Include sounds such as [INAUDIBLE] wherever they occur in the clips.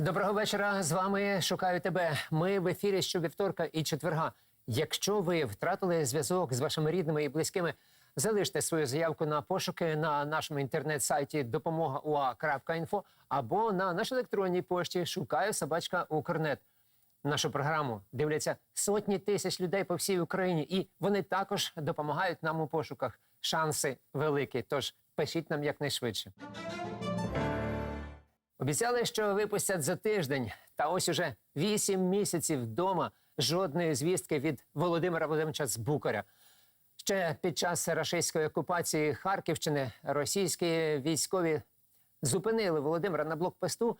Доброго вечора. З вами шукаю тебе. Ми в ефірі щовівторка і четверга. Якщо ви втратили зв'язок з вашими рідними і близькими, залиште свою заявку на пошуки на нашому інтернет-сайті допомога.ua.info або на нашій електронній пошті шукаю собачка Укрнет. Нашу програму дивляться сотні тисяч людей по всій Україні, і вони також допомагають нам у пошуках. Шанси великі. Тож пишіть нам якнайшвидше. Обіцяли, що випустять за тиждень. Та ось уже вісім місяців вдома жодної звістки від Володимира Володимировича Збукаря. Ще під час рашистської окупації Харківщини російські військові зупинили Володимира на блокпосту,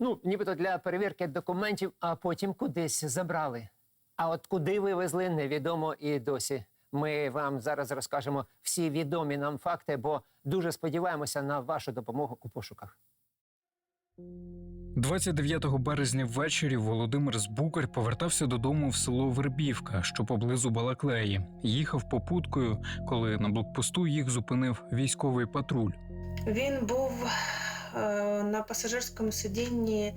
ну нібито для перевірки документів, а потім кудись забрали. А от куди вивезли, невідомо і досі. Ми вам зараз розкажемо всі відомі нам факти, бо дуже сподіваємося на вашу допомогу у пошуках. 29 березня ввечері Володимир Збукар повертався додому в село Вербівка, що поблизу Балаклеї. Їхав попуткою, коли на блокпосту їх зупинив військовий патруль. Він був е, на пасажирському сидінні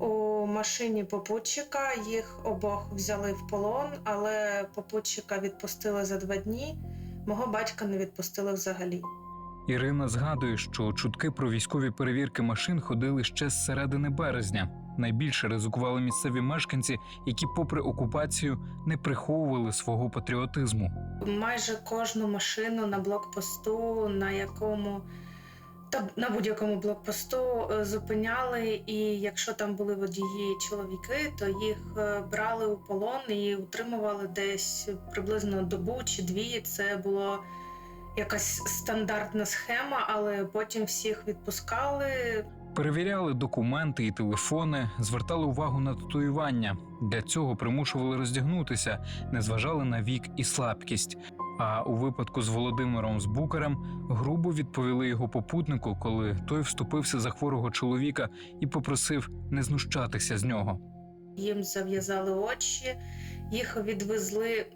у машині попутчика. Їх обох взяли в полон, але попутчика відпустили за два дні. Мого батька не відпустили взагалі. Ірина згадує, що чутки про військові перевірки машин ходили ще з середини березня. Найбільше ризикували місцеві мешканці, які, попри окупацію, не приховували свого патріотизму. Майже кожну машину на блокпосту, на якому та на будь-якому блокпосту е, зупиняли, і якщо там були водії чоловіки, то їх е, брали у полон і утримували десь приблизно добу чи дві. Це було якась стандартна схема, але потім всіх відпускали. Перевіряли документи і телефони, звертали увагу на татуювання. Для цього примушували роздягнутися, не зважали на вік і слабкість. А у випадку з Володимиром Збукарем грубо відповіли його попутнику, коли той вступився за хворого чоловіка і попросив не знущатися з нього. Їм зав'язали очі, їх відвезли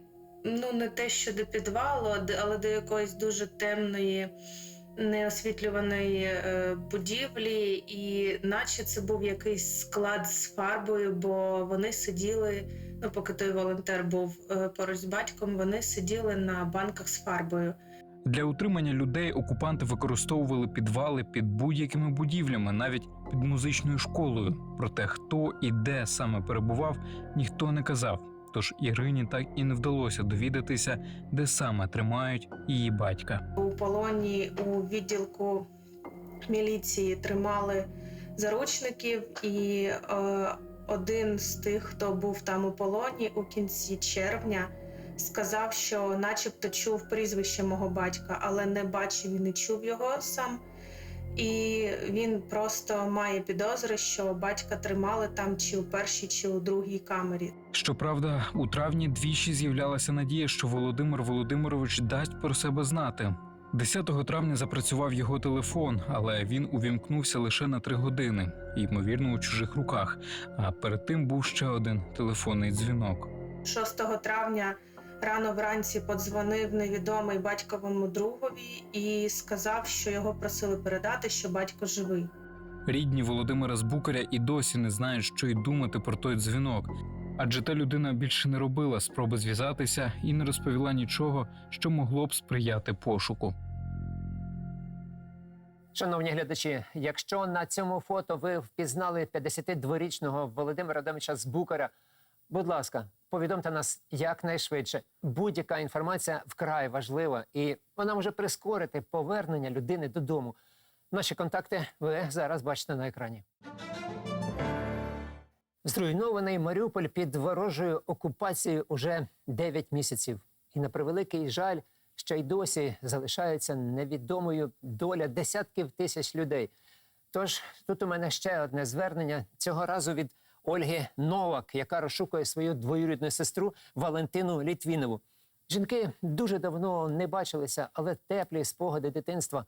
ну не те, що до підвалу, але до якоїсь дуже темної, неосвітлюваної е, будівлі, і наче це був якийсь склад з фарбою, бо вони сиділи. Ну, поки той волонтер був е, поруч з батьком, вони сиділи на банках з фарбою. Для утримання людей окупанти використовували підвали під будь-якими будівлями, навіть під музичною школою. Проте хто і де саме перебував, ніхто не казав. Тож Ірині так і не вдалося довідатися, де саме тримають її батька. У полоні у відділку міліції тримали заручників, і е, один з тих, хто був там у полоні у кінці червня, сказав, що, начебто, чув прізвище мого батька, але не бачив і не чув його сам. І він просто має підозри, що батька тримали там чи у першій, чи у другій камері. Щоправда, у травні двічі з'являлася надія, що Володимир Володимирович дасть про себе знати. 10 травня запрацював його телефон, але він увімкнувся лише на три години, ймовірно, у чужих руках. А перед тим був ще один телефонний дзвінок. 6 травня рано вранці подзвонив невідомий батьковому другові і сказав, що його просили передати, що батько живий. Рідні Володимира Збукаря і досі не знають, що й думати про той дзвінок. Адже та людина більше не робила спроби зв'язатися і не розповіла нічого, що могло б сприяти пошуку. Шановні глядачі, якщо на цьому фото ви впізнали 52-річного Володимира Адамовича Збукаря, будь ласка, повідомте нас якнайшвидше. Будь-яка інформація вкрай важлива, і вона може прискорити повернення людини додому. Наші контакти ви зараз бачите на екрані. Зруйнований Маріуполь під ворожою окупацією уже 9 місяців. І на превеликий жаль, ще й досі залишається невідомою доля десятків тисяч людей. Тож тут у мене ще одне звернення цього разу від Ольги Новак, яка розшукує свою двоюрідну сестру Валентину Літвінову. Жінки дуже давно не бачилися, але теплі спогади дитинства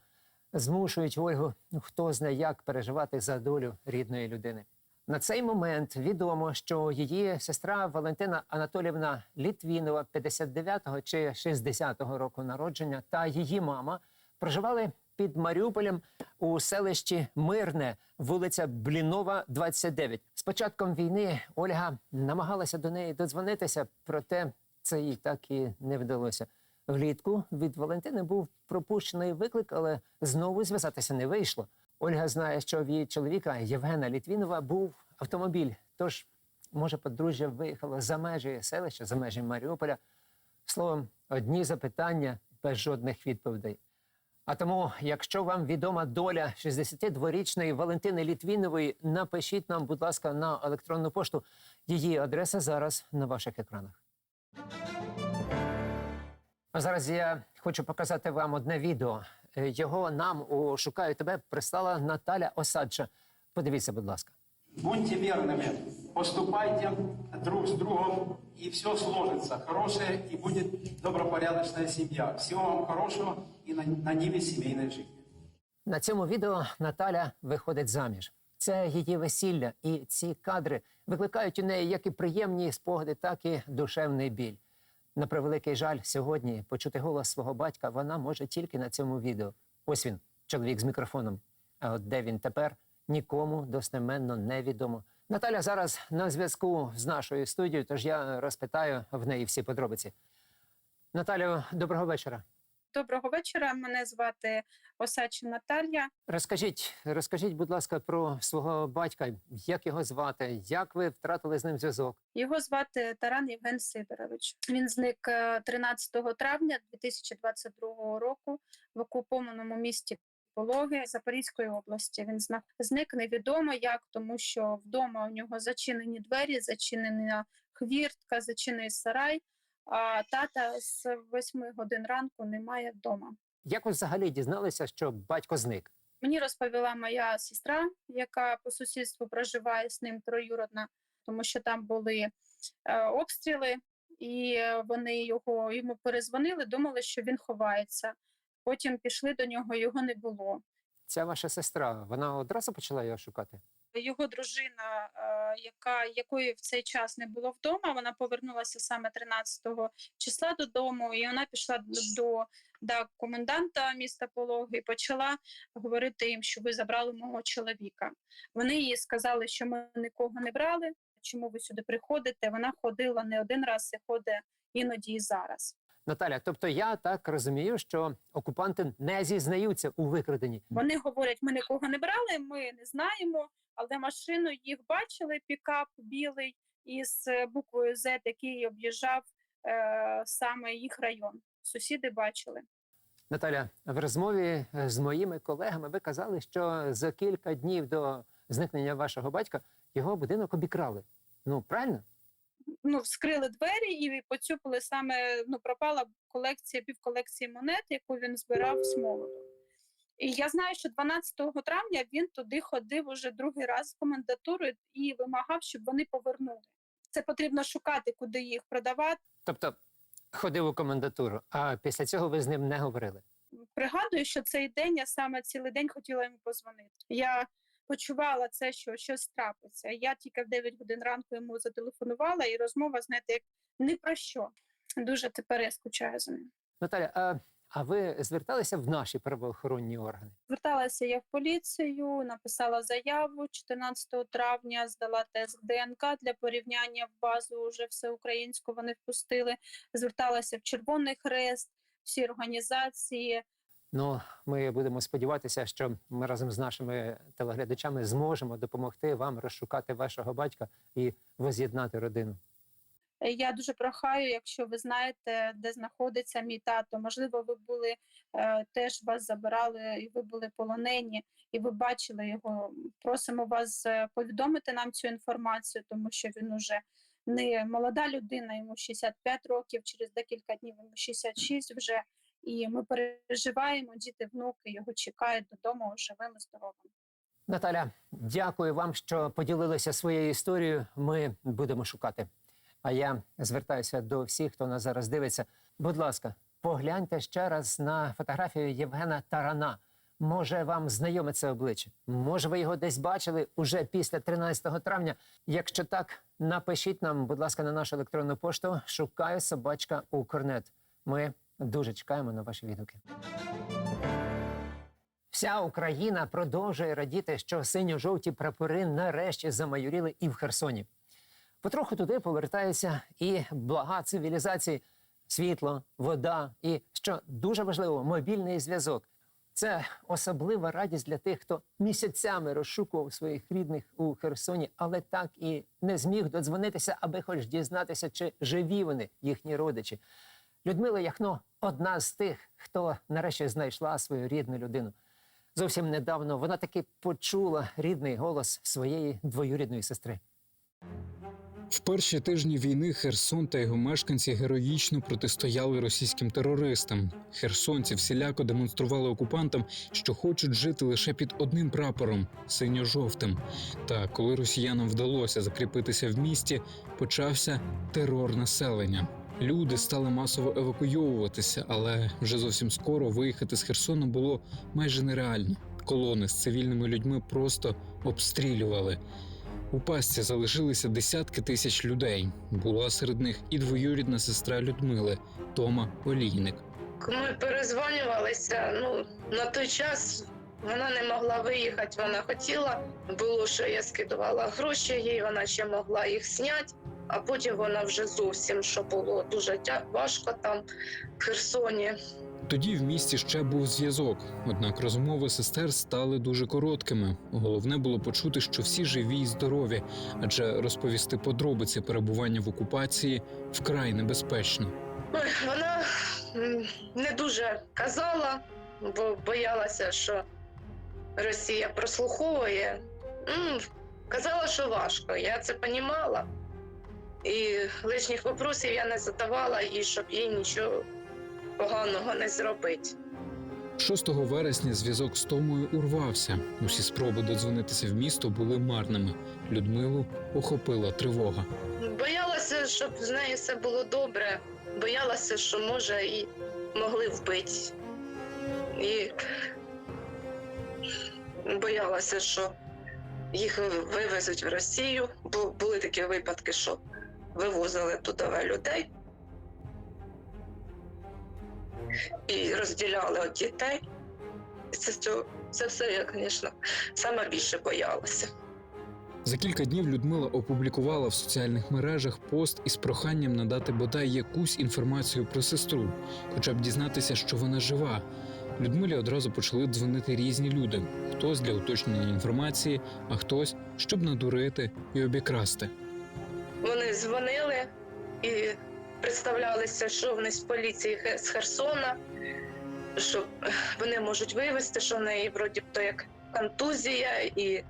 змушують Ольгу, ну хто знає, як переживати за долю рідної людини. На цей момент відомо, що її сестра Валентина Анатолівна Літвінова 59-го чи 60-го року народження та її мама проживали під Маріуполем у селищі Мирне, вулиця Блінова, 29. З початком війни Ольга намагалася до неї додзвонитися, проте це їй так і не вдалося. Влітку від Валентини був пропущений виклик, але знову зв'язатися не вийшло. Ольга знає, що в її чоловіка Євгена Літвінова був автомобіль. Тож, може, подружжя виїхало за межі селища, за межі Маріуполя. Словом, одні запитання без жодних відповідей. А тому, якщо вам відома доля 62-річної Валентини Літвінової, напишіть нам, будь ласка, на електронну пошту. Її адреса зараз на ваших екранах. А зараз я хочу показати вам одне відео. Його нам у Шукаю тебе прислала Наталя Осадча. Подивіться, будь ласка. Будьте верными, поступайте друг с другом, и все сложится. Хорошая и будет добропорядочная семья. Всего вам хорошего и на, ниве семейной жизни. На цьому відео Наталя виходить заміж. Це її весілля, і ці кадри викликають у неї як і приємні спогади, так і душевний біль. На превеликий жаль, сьогодні почути голос свого батька вона може тільки на цьому відео. Ось він, чоловік з мікрофоном. А от де він тепер, нікому достеменно невідомо. Наталя зараз на зв'язку з нашою студією, тож я розпитаю в неї всі подробиці. Наталю, доброго вечора. Доброго вечора. Мене звати Осадча Наталія. Розкажіть, розкажіть, будь ласка, про свого батька, як його звати, як ви втратили з ним зв'язок? Його звати Таран Євген Сидорович. Він зник е, 13 травня 2022 року в окупованому місті Пологи Запорізької області. Він зник невідомо як, тому що вдома у нього зачинені двері, зачинена хвіртка, зачинений сарай. А тата з 8 годин ранку немає вдома. Як ви взагалі дізналися, що батько зник? Мені розповіла моя сестра, яка по сусідству проживає з ним троюродна, тому що там були е, обстріли, і вони його йому перезвонили, думали, що він ховається. Потім пішли до нього, його не було. Ця ваша сестра, вона одразу почала його шукати? Його дружина, е, яка якої в цей час не було вдома, вона повернулася саме 13 числа додому, і вона пішла до, до коменданта міста Пологи і почала говорити їм, що ви забрали мого чоловіка. Вони їй сказали, що ми нікого не брали. Чому ви сюди приходите? Вона ходила не один раз і ходить іноді і зараз. Наталя, тобто я так розумію, що окупанти не зізнаються у викраденні. Вони говорять, ми нікого не брали, ми не знаємо, але машину їх бачили, пікап білий із е, буквою Z, який об'їжджав е, саме їх район. Сусіди бачили. Наталя, в розмові е, з моїми колегами ви казали, що за кілька днів до зникнення вашого батька його будинок обікрали. Ну правильно? Ну, вскрили двері і поцюпали саме, ну, пропала колекція, півколекції монет, яку він збирав з молоду. І я знаю, що 12 травня він туди ходив уже другий раз в комендатуру і вимагав, щоб вони повернули. Це потрібно шукати, куди їх продавати. Тобто ходив у комендатуру, а після цього ви з ним не говорили. Пригадую, що цей день я саме цілий день хотіла йому позвонити. Я почувала це, що щось трапиться. Я тільки в 9 годин ранку йому зателефонувала, і розмова, знаєте, як ні про що. Дуже тепер я скучаю за ним. Наталя, а, а ви зверталися в наші правоохоронні органи? Зверталася я в поліцію, написала заяву 14 травня, здала тест ДНК для порівняння в базу. Вже всеукраїнську вони впустили. Зверталася в Червоний Хрест, всі організації. Ну, ми будемо сподіватися, що ми разом з нашими телеглядачами зможемо допомогти вам розшукати вашого батька і воз'єднати родину. Е, Я дуже прохаю, якщо ви знаєте, де знаходиться мій тато. Можливо, ви були е, теж вас забирали, і ви були полонені, і ви бачили його. Просимо вас е, повідомити нам цю інформацію, тому що він уже не молода людина, йому 65 років, через декілька днів йому 66 вже. І ми переживаємо, діти, внуки його чекають додому живим і здоровим. Наталя, дякую вам, що поділилися своєю історією. Ми будемо шукати. А я звертаюся до всіх, хто нас зараз дивиться. Будь ласка, погляньте ще раз на фотографію Євгена Тарана. Може, вам знайоме це обличчя? Може, ви його десь бачили уже після 13 травня? Якщо так, напишіть нам, будь ласка, на нашу електронну пошту. Шукаю собачка Укрнет. Ми дуже чекаємо на ваші відгуки. Вся Україна продовжує радіти, що синьо-жовті прапори нарешті замайоріли і в Херсоні. Потроху туди повертаються і блага цивілізації, світло, вода і, що дуже важливо, мобільний зв'язок. Це особлива радість для тих, хто місяцями розшукував своїх рідних у Херсоні, але так і не зміг додзвонитися, аби хоч дізнатися, чи живі вони, їхні родичі. Людмила Яхно одна з тих, хто нарешті знайшла свою рідну людину. Зовсім недавно вона таки почула рідний голос своєї двоюрідної сестри. В перші тижні війни Херсон та його мешканці героїчно протистояли російським терористам. Херсонці всіляко демонстрували окупантам, що хочуть жити лише під одним прапором синьо-жовтим. Та коли росіянам вдалося закріпитися в місті, почався терор населення. Люди стали масово евакуйовуватися, але вже зовсім скоро виїхати з Херсону було майже нереально. Колони з цивільними людьми просто обстрілювали. У пастці залишилися десятки тисяч людей. Була серед них і двоюрідна сестра Людмили Тома Олійник. Ми перезвонювалися. Ну на той час вона не могла виїхати. Вона хотіла. Було що я скидувала гроші їй, вона ще могла їх зняти. А потім вона вже зовсім що було дуже важко там в Херсоні. Тоді в місті ще був зв'язок, однак розмови сестер стали дуже короткими. Головне було почути, що всі живі й здорові, адже розповісти подробиці перебування в окупації вкрай небезпечно. Ой, вона не дуже казала, бо боялася, що Росія прослуховує. Казала, що важко. Я це понімала. І лишніх вопросів я не задавала їй, щоб їй нічого поганого не зробити. 6 вересня зв'язок з Томою урвався. Усі спроби додзвонитися в місто були марними. Людмилу охопила тривога. Боялася, щоб з нею все було добре. Боялася, що може і могли вбити. І боялася, що їх вивезуть в Росію, бо були такі випадки, що вивозили туди людей і розділяли від дітей. Це, це, все я, звісно, саме більше боялася. За кілька днів Людмила опублікувала в соціальних мережах пост із проханням надати бодай якусь інформацію про сестру, хоча б дізнатися, що вона жива. Людмилі одразу почали дзвонити різні люди: хтось для уточнення інформації, а хтось щоб надурити і обікрасти. Вони дзвонили і представлялися, що вони з поліції з Херсона, що е, вони можуть вивезти, що в неї вроді то як контузія і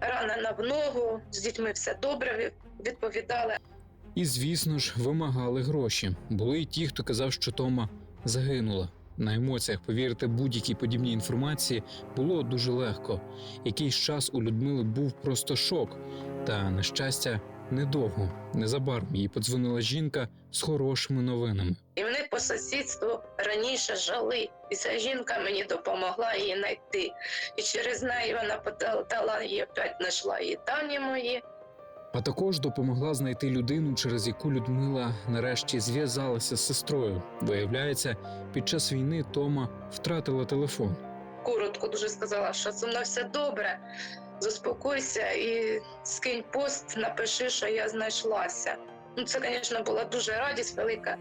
рана на ногу, з дітьми все добре відповідали. І, звісно ж, вимагали гроші. Були й ті, хто казав, що Тома загинула. На емоціях повірити будь-якій подібній інформації було дуже легко. Якийсь час у Людмили був просто шок. Та, на щастя, недовго. Незабаром їй подзвонила жінка з хорошими новинами. І вони по сусідству раніше жили. І ця жінка мені допомогла її знайти. І через неї вона подала її опять знайшла її дані мої. А також допомогла знайти людину, через яку Людмила нарешті зв'язалася з сестрою. Виявляється, під час війни Тома втратила телефон. коротко дуже сказала, що зі мною все добре. Заспокойся і скинь пост, напиши, що я знайшлася. Ну, це, звісно, була дуже радість велика.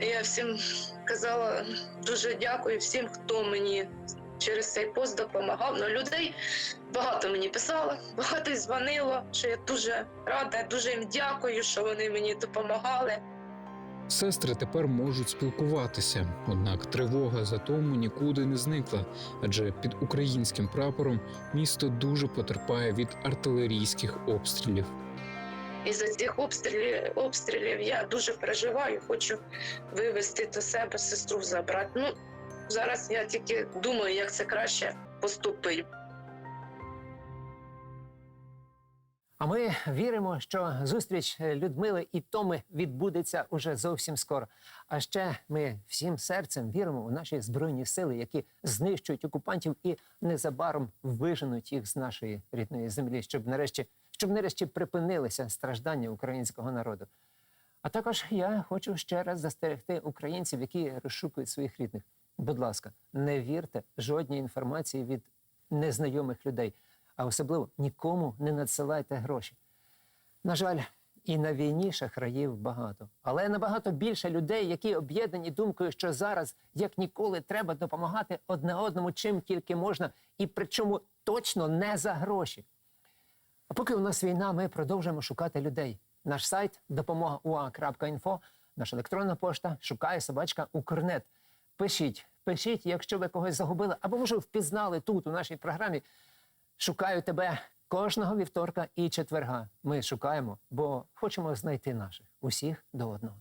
Я всім казала дуже дякую всім, хто мені через цей пост допомагав. Ну, людей багато мені писало, [LAUGHS] багато дзвонило, що я дуже рада, дуже їм дякую, що вони мені допомагали. Сестри тепер можуть спілкуватися, однак тривога за тому нікуди не зникла, адже під українським прапором місто дуже потерпає від артилерійських обстрілів. І за цих обстрілів, обстрілів я дуже переживаю, хочу вивезти до себе сестру забрати. Ну, зараз я тільки думаю, як це краще поступити. А ми віримо, що зустріч Людмили і Томи відбудеться уже зовсім скоро. А ще ми всім серцем віримо у наші збройні сили, які знищують окупантів і незабаром виженуть їх з нашої рідної землі, щоб нарешті, щоб нарешті припинилися страждання українського народу. А також я хочу ще раз застерегти українців, які розшукують своїх рідних. будь ласка, не вірте жодній інформації від незнайомих людей, а особливо нікому не надсилайте гроші. На жаль, і на війні шахраїв багато, але набагато більше людей, які об'єднані думкою, що зараз, як ніколи, треба допомагати одне одному, чим тільки можна, і причому точно не за гроші. А поки у нас війна, ми продовжуємо шукати людей. Наш сайт допомога.ua.info, наша електронна пошта шукає собачка Укрнет. Пишіть, пишіть, якщо ви когось загубили, або може впізнали тут, у нашій програмі. Шукаю тебе кожного вівторка і четверга. Ми шукаємо, бо хочемо знайти наших усіх до одного.